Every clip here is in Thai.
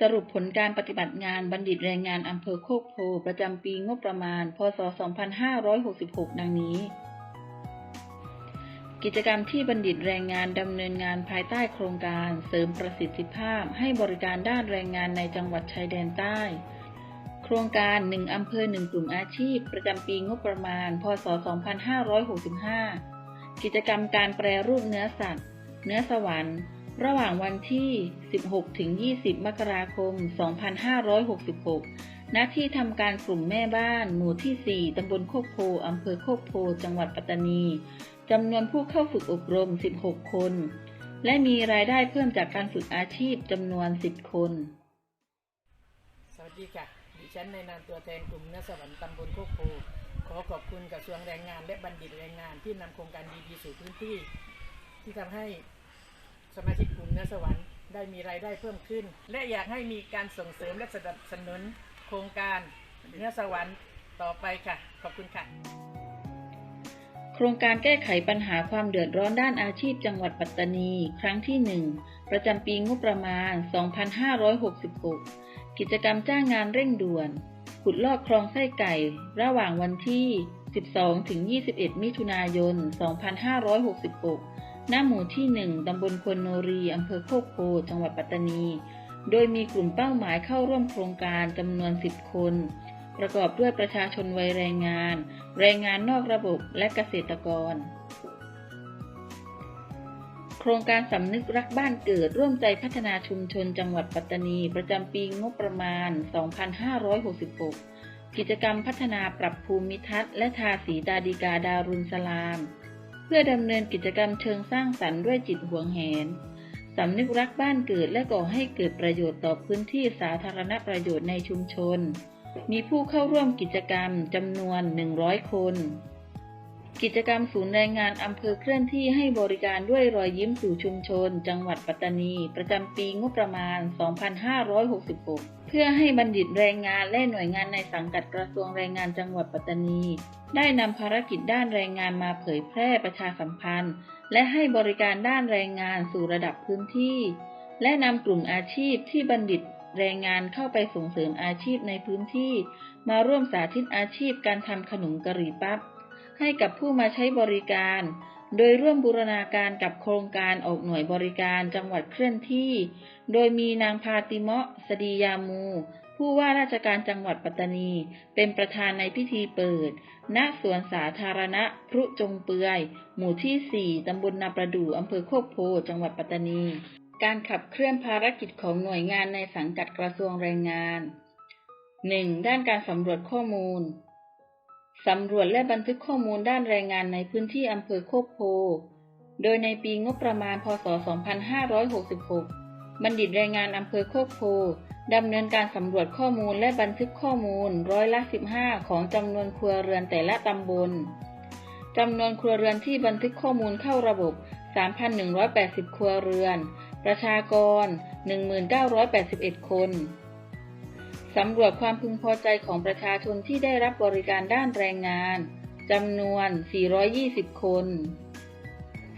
สรุปผลการปฏิบัติงานบัณฑิตแรงงานอำเภอโคกโพประจำปีงบประมาณ พศ 2566 ดังนี้ กิจกรรมที่บัณฑิตแรงงานดำเนินงานภายใต้โครงการ เสริมประสิทธิภาพ ให้บริการด้านแรงงานในจังหวัดชายแดนใต้ โครงการ1อำเภอ1กลุ่มอาชีพ ประจำปีงบประมาณ พศ 2565 กิจกรรมการแปรรูปเนื้อสัตว์ เนื้อสวรรค์ ระหว่างวันที่ 16 ถึง 20 มกราคม 2566ณที่ทำการกลุ่มแม่บ้าน หมู่ที่ 4 ตำบลโคกโพอำเภอโคกโพ จังหวัดปัตตานี จำนวนผู้เข้าฝึกอบรม 16 คน และมีรายได้เพิ่มจากการฝึกอาชีพจำนวน 10 คน สวัสดีค่ะ ดิฉันในนามตัวแทนกลุ่มเนื้อสวรรค์ตำบลโคกโพ ขอขอบคุณกระทรวงแรงงานและบัณฑิตแรงงานที่นำโครงการดีๆสู่พื้นที่ ที่ทำให้ สมาชิกกลุ่มเนื้อสวรรค์ได้มีรายได้เพิ่มขึ้น และอยากให้มีการส่งเสริมและสนับสนุนโครงการเนื้อสวรรค์ต่อไปค่ะ ขอบคุณค่ะ โครงการแก้ไขปัญหาความเดือดร้อนด้านอาชีพจังหวัดปัตตานี ครั้งที่ 1 ประจำปีงบประมาณ 2566 กิจกรรมจ้างงานเร่งด่วน ขุดลอกคลองไส้ไก่ ระหว่างวันที่ 12 ถึง 21 มิถุนายน 2566 หน้าหมู่ที่ 1 ตำบลควนโนรีอำเภอโคกโพ จังหวัดปัตตานี โดยมีกลุ่มเป้าหมายเข้าร่วมโครงการจำนวน 10 คน ประกอบด้วยประชาชนวัยแรงงาน แรงงานนอกระบบ และเกษตรกร โครงการสำนึกรักบ้านเกิดร่วมใจพัฒนาชุมชนจังหวัดปัตตานี ประจำปีงบประมาณ 2566 กิจกรรมพัฒนาปรับภูมิทัศน์และทาสีดาดิกาดารุนสลาม เพื่อดำเนินกิจกรรมเชิงสร้างสรรค์ด้วยจิตหวงแหนสำนึกรักบ้านเกิดและก่อให้เกิดประโยชน์ต่อพื้นที่สาธารณประโยชน์ในชุมชน มีผู้เข้าร่วมกิจกรรมจำนวน 100 คน กิจกรรมศูนย์แรงงานอำเภอเคลื่อนที่ให้บริการด้วยรอยยิ้มสู่ชุมชน จังหวัดปัตตานี ประจำปีงบประมาณ 2566 เพื่อให้บัณฑิตแรงงานและหน่วยงานในสังกัดกระทรวงแรงงานจังหวัดปัตตานี ได้นำภารกิจด้านแรงงานมาเผยแพร่ประชาสัมพันธ์ และให้บริการด้านแรงงานสู่ระดับพื้นที่ และนำกลุ่มอาชีพที่บัณฑิตแรงงานเข้าไปส่งเสริมอาชีพในพื้นที่ มาร่วมสาธิตอาชีพการทำขนมกะหรี่ปั๊บ ให้กับผู้มาใช้บริการ โดยร่วมบูรณาการกับโครงการออกหน่วยบริการจังหวัดเคลื่อนที่ โดยมีนางพาติเมาะสดียามู ผู้ว่าราชการจังหวัดปัตตานี เป็นประธานในพิธีเปิด ณ สวนสาธารณะพรุจงเปือย หมู่ที่ 4 ตำบลนาประดู่อำเภอโคกโพ จังหวัดปัตตานี การขับเคลื่อนภารกิจของหน่วยงานในสังกัดกระทรวงแรงงาน 1. ด้านการสำรวจข้อมูล สำรวจและบันทึกข้อมูลด้านแรงงานในพื้นที่อำเภอโคกโพ โดยในปีงบประมาณ พศ 2566 บัณฑิตแรงงานอำเภอโคกโพดำเนินการสำรวจข้อมูลและบันทึกข้อมูลร้อยละ 15 ของจำนวนครัวเรือนแต่ละตำบล จำนวนครัวเรือนที่บันทึกข้อมูลเข้าระบบ 3,180 ครัวเรือน ประชากร 1,981 คน สำรวจความพึงพอใจของประชาชนที่ได้รับบริการด้านแรงงานจำนวน 420 คน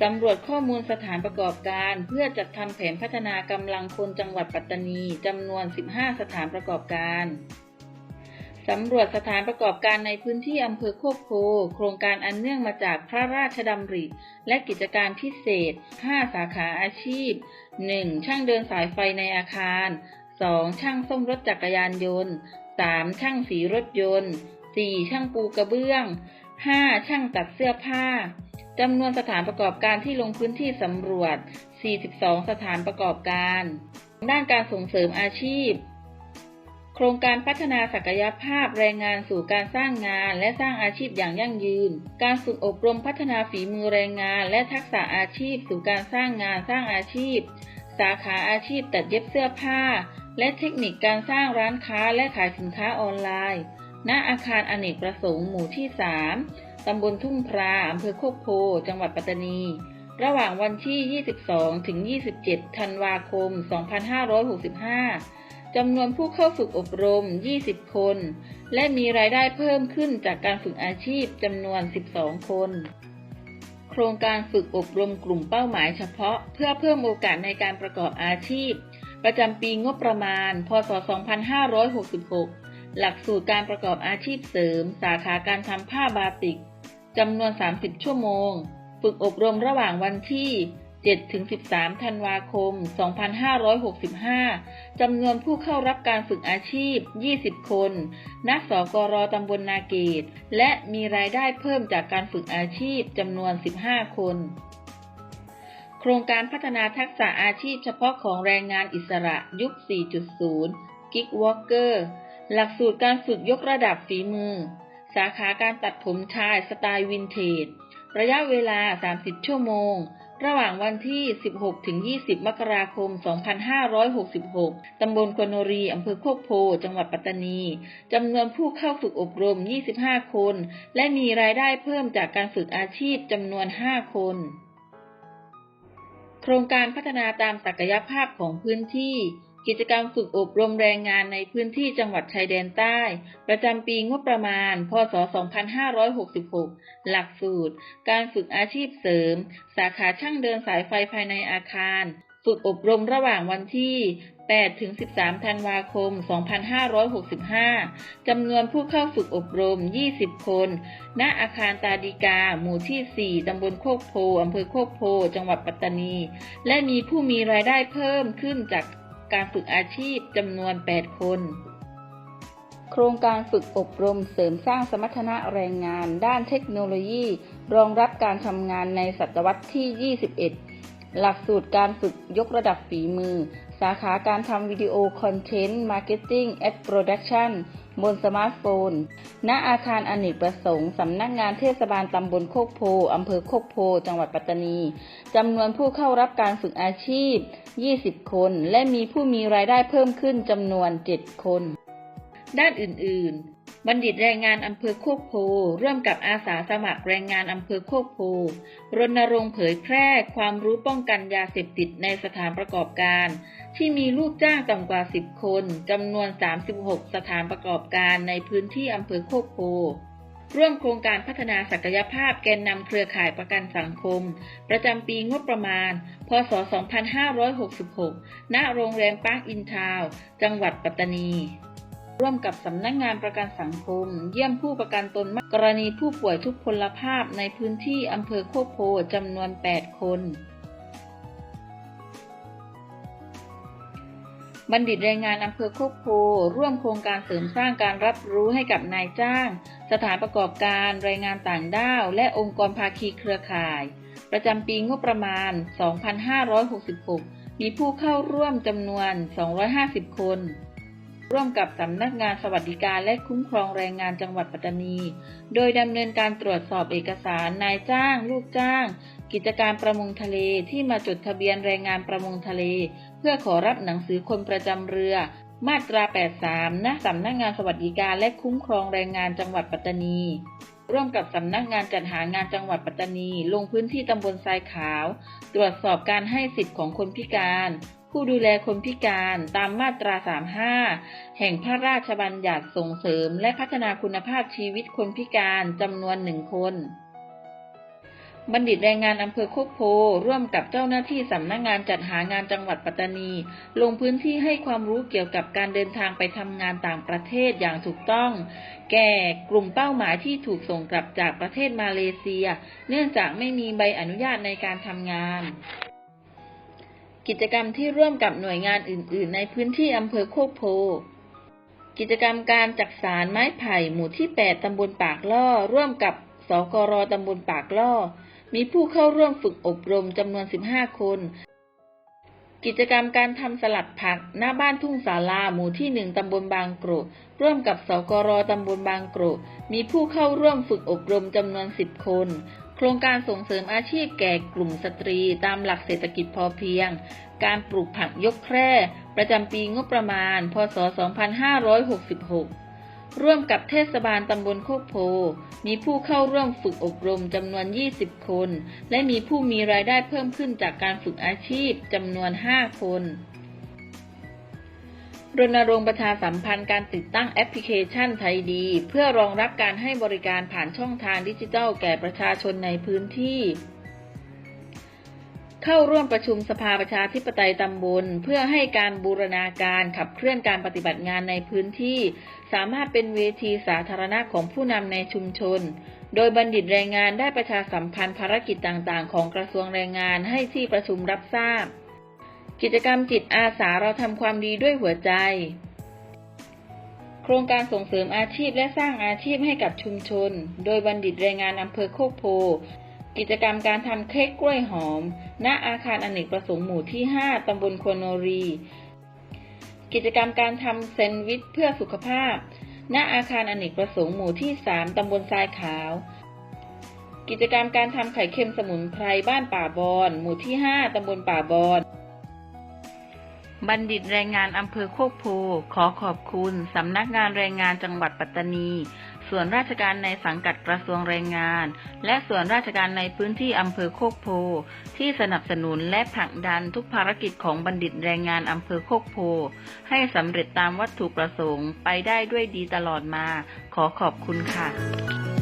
สำรวจข้อมูลสถานประกอบการเพื่อจัดทำแผนพัฒนากำลังคนจังหวัดปัตตานีจำนวน 15 สถานประกอบการ สำรวจสถานประกอบการในพื้นที่อำเภอโคกโพ โครงการอันเนื่องมาจากพระราชดำริ และกิจการพิเศษ 5 สาขาอาชีพ 1. ช่างเดินสายไฟในอาคาร 2. ช่างซ่อมรถจักรยานยนต์ 3. ช่างสีรถยนต์ 4. ช่างปูกระเบื้อง 5. ช่างตัดเสื้อผ้าจำนวนสถานประกอบการที่ลงพื้นที่สำรวจ 42 สถานประกอบการ ด้านการส่งเสริมอาชีพ โครงการพัฒนาศักยภาพแรงงานสู่การสร้างงานและสร้างอาชีพอย่างยั่งยืน การฝึกอบรมพัฒนาฝีมือแรงงาน และทักษะอาชีพ สู่การสร้างงานสร้างอาชีพ สาขาอาชีพตัดเย็บเสื้อผ้า และเทคนิคการสร้างร้านค้าและขายสินค้าออนไลน์ ณ อาคารอเนกประสงค์หมู่ที่ 3 ตำบลทุ่งพราอำเภอโคกโพ จังหวัดปัตตานี ระหว่างวันที่ 22 ถึง 27 ธันวาคม 2565 จำนวนผู้เข้าฝึกอบรม 20 คน และมีรายได้เพิ่มขึ้นจากการฝึกอาชีพจำนวน 12 คน โครงการฝึกอบรมกลุ่มเป้าหมายเฉพาะ เพื่อเพิ่มโอกาสในการประกอบอาชีพ ประจำปีงบประมาณ พศ 2566 หลักสูตรการประกอบอาชีพเสริม สาขาการทำผ้าบาติกจำนวน 30 ชั่วโมง ฝึกอบรมระหว่างวันที่ 7-13 ธันวาคม 2565 จำนวนผู้เข้ารับการฝึกอาชีพ 20 คนณสกรตำบลนาเกต และมีรายได้เพิ่มจากการฝึกอาชีพจำนวน 15 คน โครงการพัฒนาทักษะอาชีพเฉพาะของแรงงานอิสระยุค 4.0 Gig Worker หลักสูตรการฝึกยกระดับฝีมือ สาขาการตัดผมชายสไตล์วินเทจ ระยะเวลา 30 ชั่วโมง ระหว่างวันที่ 16-20 มกราคม 2566 ตำบลกนโนรีอำเภอโคกโพ จังหวัดปัตตานี จำนวนผู้เข้าฝึกอบรม 25 คน และมีรายได้เพิ่มจากการฝึกอาชีพจำนวน 5 คน ครงการพัฒนาตามศักยภาพของพื้นที่ กิจกรรมฝึกอบรมแรงงานในพื้นที่จังหวัดชายแดนใต้ ประจำปีงบประมาณ พศ 2566 หลักสูตร การฝึกอาชีพเสริม สาขาช่างเดินสายไฟภายในอาคาร ฝึกอบรมระหว่างวันที่ 8 ถึง 13 ธันวาคม 2565 จำนวนผู้เข้าฝึกอบรม 20 คน ณ อาคารตาดีกา หมู่ที่ 4 ตำบลโคกโพ อำเภอโคกโพ จังหวัดปัตตานี และมีผู้มีรายได้เพิ่มขึ้นจากการฝึกอาชีพจำนวน 8 คน โครงการฝึกอบรมเสริมสร้างสมรรถนะแรงงาน ด้านเทคโนโลยี รองรับการทำงานในศตวรรษที่ 21 หลักสูตรการฝึกยกระดับฝีมือ สาขาการทำวิดีโอคอนเทนต์มาร์เก็ตติ้งแอดโปรดักชันบนสมาร์ทโฟน ณ อาคารอเนกประสงค์ สำนักงานเทศบาลตำบลโคกโพ อำเภอโคกโพ จังหวัดปัตตานี จำนวนผู้เข้ารับการฝึกอาชีพ 20 คน และมีผู้มีรายได้เพิ่มขึ้นจำนวน 7 คน ด้านอื่น ๆ บัณฑิตแรงงานอำเภอโคกโพร่วมกับอาสาสมัครแรงงานอำเภอโคกโพรณรงค์เผยแพร่ความรู้ป้องกันยาเสพติดในสถานประกอบการ ที่มีลูกจ้างต่ำกว่า 10 คนจำนวน 36 สถานประกอบการในพื้นที่อำเภอโคกโพร่วมโครงการพัฒนาศักยภาพแกนนำเครือข่ายประกันสังคม ประจำปีงบประมาณ พศ 2566 ณ โรงแรมปาร์คอินทาว จังหวัดปัตตานี ร่วมกับสำนักงงานประกันสังคม เยี่ยมผู้ประกันตนกรณีผู้ป่วยทุพพลภาพในพื้นที่อำเภอโคกโพจำนวน 8 คน บัณฑิตแรงงานอำเภอโคกโพร่วมโครงการเสริมสร้างการรับรู้ให้กับนายจ้าง สถานประกอบการแรงงานต่างด้าว และองค์กรภาคีเครือข่าย ประจำปีงบประมาณ 2566 มีผู้เข้าร่วมจำนวน 250 คน ร่วมกับสำนักงานสวัสดิการและคุ้มครองแรงงานจังหวัดปัตตานี โดยดำเนินการตรวจสอบเอกสารนายจ้าง ลูกจ้าง กิจการประมงทะเลที่มาจดทะเบียนแรงงานประมงทะเล เพื่อขอรับหนังสือคนประจำเรือ มาตรา 83 ณ สำนักงานสวัสดิการและคุ้มครองแรงงานจังหวัดปัตตานีร่วมกับสำนักงานจัดหางานจังหวัดปัตตานี ลงพื้นที่ตำบลทรายขาว ตรวจสอบการให้สิทธิ์ของคนพิการ ผู้ดูแลคนพิการตามมาตรา 35 แห่งพระราชบัญญัติส่งเสริมและพัฒนาคุณภาพชีวิตคนพิการจำนวนหนึ่งคน บัณฑิตแรงงานอำเภอโคกโพร่วมกับเจ้าหน้าที่สำนักงานจัดหางานจังหวัดปัตตานี ลงพื้นที่ให้ความรู้เกี่ยวกับการเดินทางไปทำงานต่างประเทศอย่างถูกต้อง แก่กลุ่มเป้าหมายที่ถูกส่งกลับจากประเทศมาเลเซีย เนื่องจากไม่มีใบอนุญาตในการทำงาน กิจกรรมที่ร่วมกับหน่วยงานอื่น ๆ ในพื้นที่อำเภอโคกโพ กิจกรรมการจักสารไม้ไผ่หมู่ที่ 8 ตำบลปากล่อ ร่วมกับสกรตำบลปากล่อ มีผู้เข้าร่วมฝึกอบรมจำนวน 15 คน กิจกรรมการทำสลัดผักหน้าบ้านทุ่งศาลาหมู่ที่ 1 ตำบลบางกรุร่วมกับสกรตำบลบางกรุมีผู้เข้าร่วมฝึกอบรมจำนวน 10 คน โครงการส่งเสริมอาชีพแก่กลุ่มสตรีตามหลักเศรษฐกิจพอเพียง การปลูกผักยกแคร่ ประจำปีงบประมาณ พศ 2566 ร่วมกับเทศบาลตำบลโคกโพ มีผู้เข้าร่วมฝึกอบรมจำนวน 20 คน และมีผู้มีรายได้เพิ่มขึ้นจากการฝึกอาชีพจำนวน 5 คน รณรงค์ประชาสัมพันธ์การติดตั้งแอปพลิเคชันไทยดี เพื่อรองรับการให้บริการผ่านช่องทางดิจิทัลแก่ประชาชนในพื้นที่ เข้าร่วมประชุมสภาประชาธิปไตยตำบล เพื่อให้การบูรณาการขับเคลื่อนการปฏิบัติงานในพื้นที่ สามารถเป็นเวทีสาธารณะของผู้นำในชุมชน โดยบัณฑิตแรงงานได้ประชาสัมพันธ์ภารกิจต่างๆ ของกระทรวงแรงงานให้ที่ประชุมรับทราบ กิจกรรมจิตอาสาเราทำความดีด้วยหัวใจ โครงการส่งเสริมอาชีพและสร้างอาชีพให้กับชุมชน โดยบัณฑิตแรงงานอำเภอโคกโพ กิจกรรมการทำเค้กกล้วยหอม ณ อาคารอเนกประสงค์หมู่ที่ 5 ตำบลควรโนรี กิจกรรมการทำแซนด์วิชเพื่อสุขภาพ ณ อาคารอเนกประสงค์หมู่ที่ 3 ตำบลทรายขาวกิจกรรมการทำไข่เค็มสมุนไพรบ้านป่าบอน หมู่ที่ 5 ตำบลป่าบอน บัณฑิตแรงงานอำเภอโคกโพขอขอบคุณสำนักงานแรงงานจังหวัดปัตตานี ส่วนราชการในสังกัดกระทรวงแรงงาน และส่วนราชการในพื้นที่อำเภอโคกโพที่สนับสนุนและผลักดันทุกภารกิจของบัณฑิตแรงงานอำเภอโคกโพให้สำเร็จตามวัตถุประสงค์ไปได้ด้วยดีตลอดมา ขอขอบคุณค่ะ